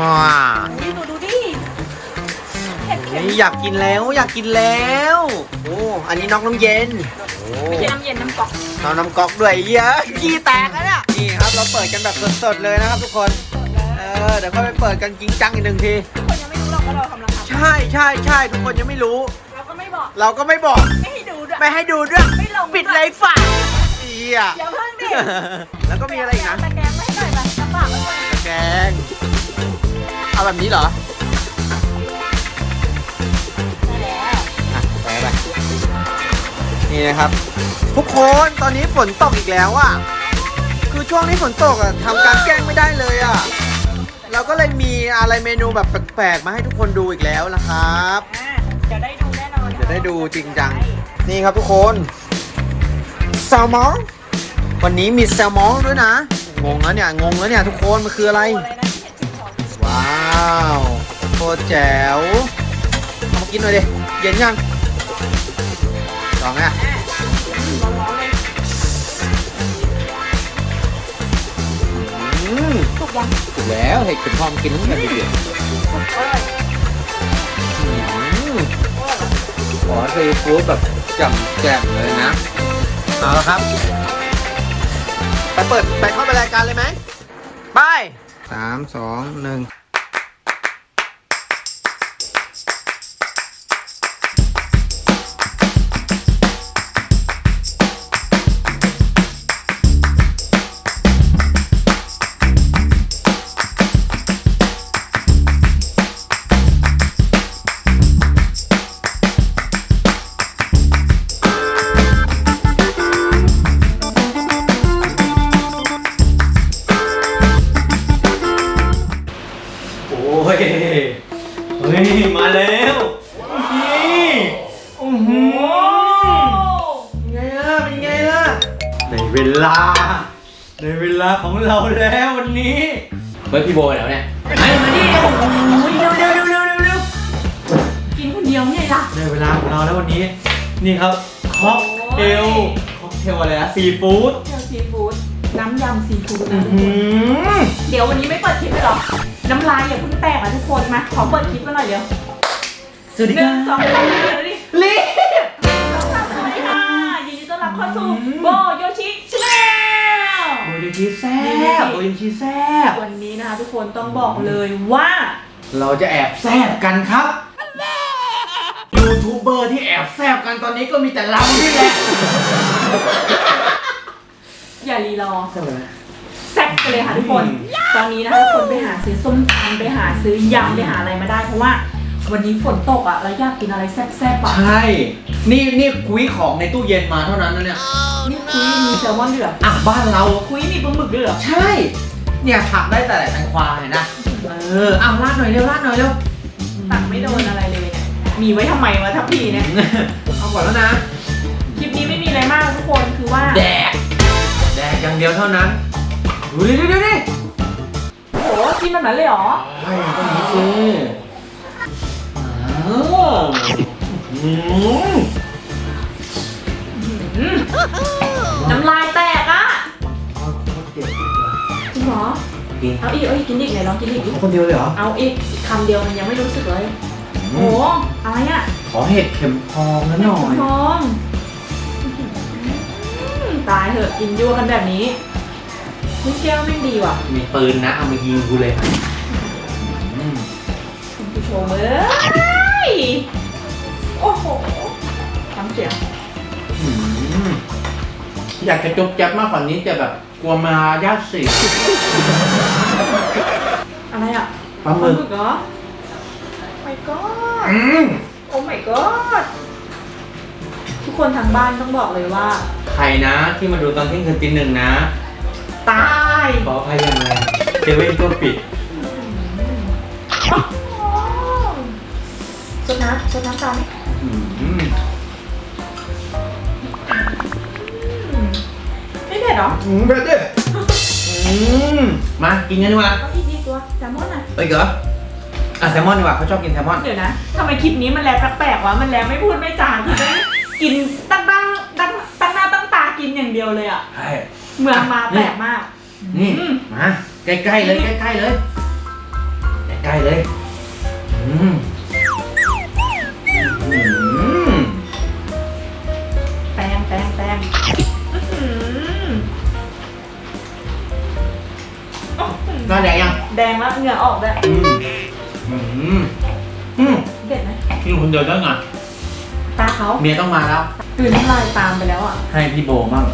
อุ้ยหนูดูดิเห็ดเข็มนี่อยากกินแล้วอยากกินแล้ว โอ้อันนี้น็อกน้ำเย็นโอ้ไม่ใช่น้ำเย็นน้ำก๊อกเอาน้ำก๊อกด้วยเยอะขี้แตกแล้วเนี่ยนี่ครับเราเปิดกันแบบสดๆเลยนะครับทุกคน เออเดี๋ยวค่อยไปเปิดกันจริงจังอีกหนึ่งทีคนยังไม่รู้หรอกว่าเรากำลังทำใช่ใช่ใช่ทุกคนยังไม่รู้ เราก็ไม่บอก เราก็ไม่บอก ไม่ให้ดูด้วย ไม่ให้ดูด้วยไม่ลงปิดเลยฝาเอียอย่าเพิ่งดิแล้วก็มีอะไรอีกนะตะแกรงไม่ให้หน่อยแบบลำบากเลยแกง เอาแบบนี้เหรอได้แล้วอะไปไปนี่นะครับ ทุกคนตอนนี้ฝนตกอีกแล้วอะ คือช่วงนี้ฝนตกอะทำการแกล้งไม่ได้เลยอะ เราก็เลยมีอะไรเมนูแบบแปลกๆมาให้ทุกคนดูอีกแล้วนะครับ อ่าจะได้ดูแน่นอนจะได้ดูจริงจัง นี่ครับทุกคนแซลมอน วันนี้มีแซลมอนด้วยนะ งงแล้วเนี่ย งงแล้วเนี่ยทุกคน มันคืออะไรตัวอะไร ว้าวโคตรแจ๋วเอามากินหน่อยดิเย็นยังลองอะอ่าร้อนๆเลยอืมสุกยังถูกแล้วเห็ดเข็มทองกินตั้งแต่เด็กสุกเลยๆอืมโอ้ยขอซีฟู้ดแบบจำแจ่มเลยนะ เอาละครับ ไปเปิดไปเข้าไปรายการเลยไหมไป สามสองหนึ่ง เฮ้ยมาแล้วนี่โอ้โหไงล่ะเป็นไงล่ะในเวลา ในเวลาของเราแล้ววันนี้เฮ้ยพี่โบแล้วเนี่ยไอ้มานี่โอ้โหเร็วเร็วเร็วเร็วเร็วเร็วกินคนเดียวไงล่ะ ในเวลาของเราแล้ววันนี้ นี่ครับค็อกเทลค็อกเทลอะไรนะซีฟู้ดเจอซีฟู้ดน้ำยำซีฟู้ดนะอืมเดี๋ยววันนี้ไม่เปิดคลิปเลยเหรอ น้ำลายอย่าเพิ่งแตกอะทุกคนมาขอเปิดคลิปกันหน่อยเดี๋ยวสวัสดีหคนึ่รังบสองสามสี่เลยดิลีบสวัสดีค่ะยินดีต้อนรับเข้าสู่โบโยชิชาแนลโบยชีแซ่บโบยชีแซ่บวันนี้นะคะทุกคนต้องบอกเลยว่า เราจะแอบแซบกันครับยูทูบเบอร์ที่แอบแซบกันตอนนี้ก็มีแต่เรานี่แหละอย่ารีรอ ใช่ไหมแซ่บ กันเลยค่ะทุกคน ตอนนี้นะคะทุกคนไปหาซื้อส้มตำไปหาซื้อยำไปหาอะไรมาได้เพราะว่า วันนี้ฝนตกอะแล้วอยากกินอะไรแซ่บๆอะใช่ นี่นี่คุยของในตู้เย็นมาเท่านั้นนะเนี่ยนี่คุยมีแซลมอนด้วยเหรออะบ้านเรา คุยมีปลาหมึกด้วยเหรอใช่ เนี่ยผักได้แต่แตงควาเห็นนะเอออ้าวราดหน่อยเร็วราดหน่อยเร็วตักไม่โดนอะไรเลยเนี่ยมีไว้ทำไมวะทัพพีเนี่ยเอาก่อนแล้วนะ คลิปนี้ไม่มีอะไรมากทุกคนคือว่า แดก แดกอย่างเดียวเท่านั้น ดูดิดูดิดูดิโอ้โหกินแบบนั้นเลยเหรอใช่ก็นี้สิอ้าวอืมอืมน้ำลายแตกอะจริงเหรอ กินเอาอีกเอาอีกกินอีกไหนลองกินอีกดิคนเดียวเลยเหรอ เอาอีกคำเดียวมันยังไม่รู้สึกเลยโอ้โหอะไรอะขอเห็ดเข็มทองนะหน่อย ทองอืมตายเถอะกินยั่วกันแบบนี้ นี่แก้วแม่งดีว่ะมีปืนนะเอามายิงกูเลยอืมคุณผู้ชมเอ้ยโอ้โหทำเสียงอืมอยากจะจบจับมากกว่านี้แต่แบบกลัวมาญาติสิอะไรอะปลาหมึกเหรอ my god อืมโอ้ my god ทุกคนทางบ้านต้องบอกเลยว่า ใครนะที่มาดูตอนเที่ยงคืนตีหนึ่งนะ ตายขออภัยอย่างแรงเซเว่นก็ปิด สดน้ำสดน้ำตาลอืมไม่เผ็ดเหรออืมเผ็ดดิอืมมากินกันดีกว่าเอาอีกทีตัวแซลมอนอะเอ้ยเหรออะแซลมอนดีกว่าเขาชอบกินแซลมอนเดี๋ยวนะทำไมคลิปนี้มันแลแปลกๆวะมันแลไม่พูดไม่จาคือได้กินตั้งตั้งตั้งตั้งหน้าตั้งตากินอย่างเดียวเลยอะใช่ เมืองมาแปลกมาก นี่อืม มาใกล้ๆเลยใกล้ๆเลยใกล้ๆเลยอืมอืมแป้งแป้งแป้งอื้อหือหน้าแดงยังแดงแล้วเหงื่อออกด้วยอืมอืมอืมเด็ดไหมกินคนเดียวได้ไงตาเขาเมียต้องมาแล้ว กลืนน้ำลายตามไปแล้วอะให้พี่โบมั่ง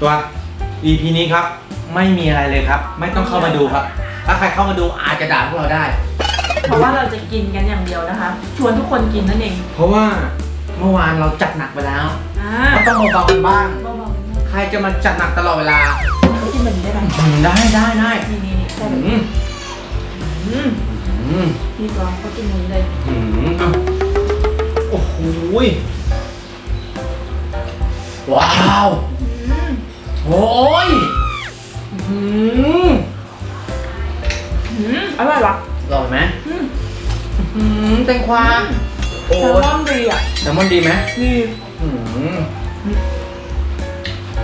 ตัว EP นี้ครับไม่มีอะไรเลยครับ ไม่ต้องเข้ามาดูครับ ถ้าใครเข้ามาดูอาจจะด่าพวกเราได้ เพราะว่าเราจะกินกันอย่างเดียวนะคะ ชวนทุกคนกินนั่นเองเพราะว่าเมื่อวานเราจัดหนักไปแล้วอ่าก็ต้องเบาๆกันบ้าง เบาใครจะมาจัดหนักตลอดเวลาๆเขากินแบบนี้ได้ไหมอืมได้ได้ได้นี่นี่นี่ใช่แบบอืนี้มอืมอืมพี่กรองเขากินอย่างนี้เลยอืมเอาโอ้โหยว้าวอืม โอ้ยอืมอืมอร่อยว่ะอร่อยไหมอืมอืมแตงกวาโอ้แซลยมอนดีอะแซลมอนดีไหมดีอืม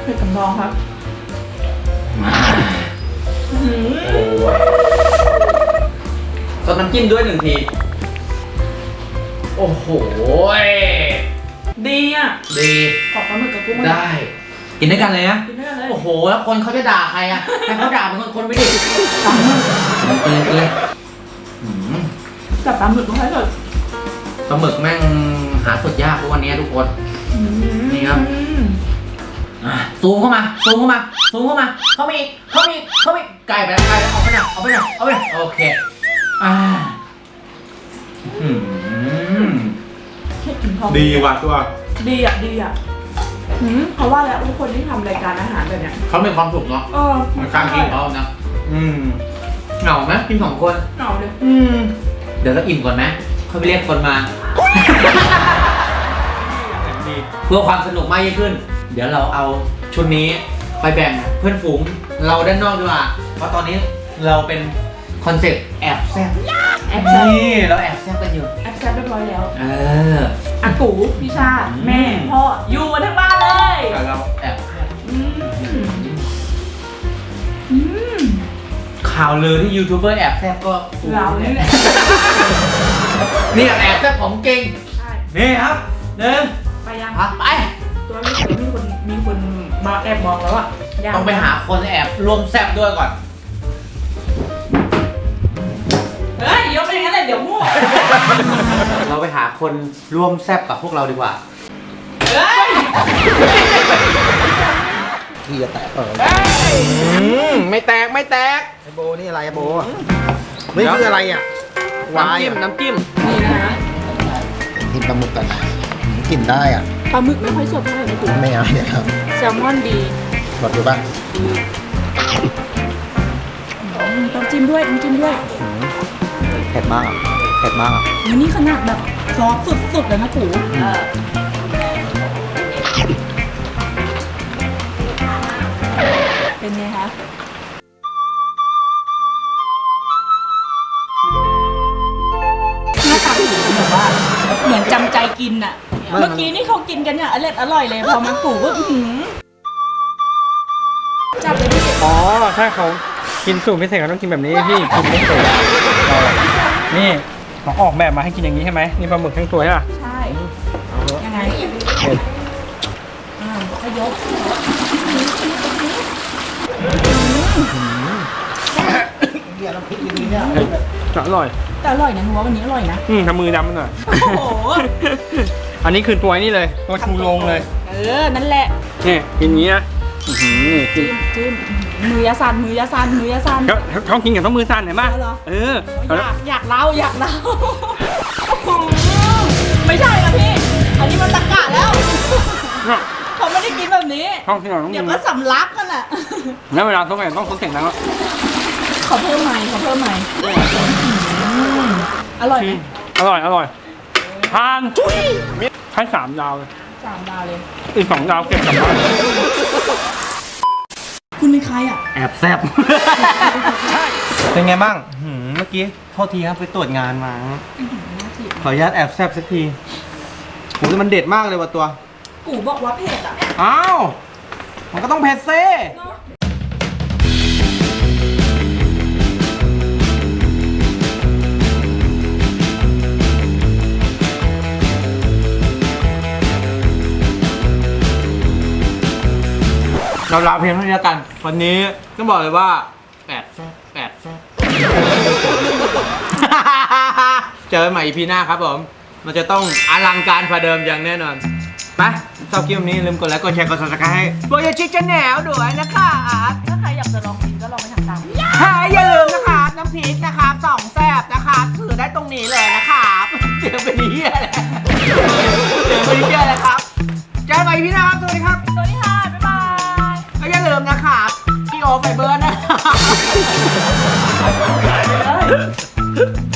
เผ็ดกับดองครับอืมโอ้ยซดน้ำจิ้มด้วยหนึ่งที โอ้โหยดีอะ ดี ขอบปลาหมึกกับกุ้งมาได้ กินด้วยกันเลยนะ กินด้วยกันเลยโอ้โห แล้วคนเขาจะด่าใครอะให้เขาด่าเป็นคนคนไม่ดีไปเลยไปเลยอืมกับปลาหมึกก็ให้สดปลาหมึกแม่งหาสดยากทุกวันนี้ทุกคนอืมนี่ครับ อะซูมเข้ามาซูมเข้ามาซูมเข้ามา เข้ามาอีกเข้ามาอีกเข้ามาอีกไกลไปแล้วไกลแล้วเอาไปหน่อยเอาไปหน่อยเอาไปหน่อยโอเค อ่าอืมแค่กินพอดีว่ะตัวดีอะดีอะ อืมเพราะว่าแล้วทุกคนที่ทำรายการอาหารแบบเนี้ยเขามีความสุขเนาะเออมันข้างกินเขานะอืมเหงาไหมกินสองคน เหงาเลยอืม เดี๋ยวเราอิ่มก่อนไหมค่อยไปเรียกคนมา เพื่อความสนุกมากยิ่งขึ้น เดี๋ยวเราเอาชุดนี้ไปแบ่งเพื่อนฝูงเราด้านนอกดีกว่า เพราะตอนนี้เราเป็นคอนเซ็ปต์แอบแซ่บแอบแซ่บนี่เราแอบแซ่บกันอยู่แอบแซ่บเรียบร้อยแล้ว เอออากูพี่ชาติอืมแม่ พ่อ อยู่กันทั้งบ้านเลย แต่เราแอบอืมอืมข่าวลือที่ยูทูบเบอร์แอบแซ่บก็เรานี่แหละนี่แอบแซ่บของจริงใช่นี่ครับหนึ่งไปยังอะไป ตัวนี้เดี๋ยวมีคนมีคนมาแอบมองแล้วอะยังต้องไปหาคนแอบร่วมแซ่บด้วยก่อน เฮ้ยยกไปอย่างนั้นเลยเดี๋ยวมั่วเราไปหาคนร่วมแซ่บกับพวกเราดีกว่า เฮ้ยที่จะแตกเออไม่แตกไม่แตกไอโบนี่อะไรไอโบนี่คืออะไรอะน้ำจิ้มน้ำจิ้มนี่นะกินปลาหมึกกันกินได้อะปลาหมึกไม่ค่อยสดเท่าไหร่นะคุณไม่เอาเนี่ยครับแซลมอนดีหมดดูบ้างต้องจิ้มด้วยต้องจิ้มด้วยเผ็ดมากเผ็ดมากอันนี้ขนาดแบบซอสสุดๆเลยนะกู เป็นไงคะหน้าตาถูแบบว่าเหมือนจำใจกินอะเมื่อกี้นี่เขากินกันอย่างอร่อยอร่อยเลยพอมากูก็อื้อหือจับเลยพี่อ๋อ ถ้าเขากินสูตรพิเศษเขาต้องกินแบบนี้พี่กินไม่เสร็จนี่เขาออกแบบมาให้กินอย่างนี้ใช่ไหมนี่ปลาหมึกทั้งตัวใช่ป่ะใช่ยังไงเผ็ดอ่าขยก เดี๋ยวน้ำพริกดีๆเนี่ยเผ็ดแต่อร่อย แต่อร่อยนะหนูว่าวันนี้อร่อยนะ อืมทำมือดำมันหน่อยโอ้โห อันนี้คือตัวนี้เลย ตัวชูโรงเลย เออ นั่นแหละ นี่กินอย่างนี้นะอื้อหือนี่กินจิ้มจิ้มมือยาสันมือยาสันมือยาสัน เขาเขากินกับต้องมือสั่นเห็นป่ะเอาเหรอ เอออยากอยากเล่าอยากเล่าไม่ใช่นะพี่ อันนี้มันตะกะแล้วเขา ไม่ได้กินแบบนี้ท้องที่เราต้องเดี๋กิยวนก็สำลักกันอะ แล้วเวลาต้องไปต้องต้องเสียงดังแล้วขอเพิ่มใหม่ขอเพิ่มใหม่อืมอร่อยไหมอร่อยอร่อยทานให้สามดาวเลยสามดาวเลย อีกสองดาวเก็บกลับบ้านคุณเป็นใครอะ แอบแซ่บเป็นไงบ้างหืมเมื่อกี้โทษทีครับไปตรวจงานมา ขออนุญาตแอบแซบสักทีโหแต่มันเด็ดมากเลยว่ะตัว กูบอกว่าเผ็ดอะอ้าว มันก็ต้องเผ็ดเซ่เราลาเพียงเท่านี้กัน วันนี้ต้องบอกเลยว่าแปดแซ่แปดแซ่เจอใหม่ EP หน้าครับผม มันจะต้องอลังการพว่าเดิมอย่างแน่นอน ไปชอบคลิปนี้ลืมกดไลค์กดแชร์กดซับสไครต์ให้โบยชิชแนลด้วยนะครับ ถ้าใครอยากจะ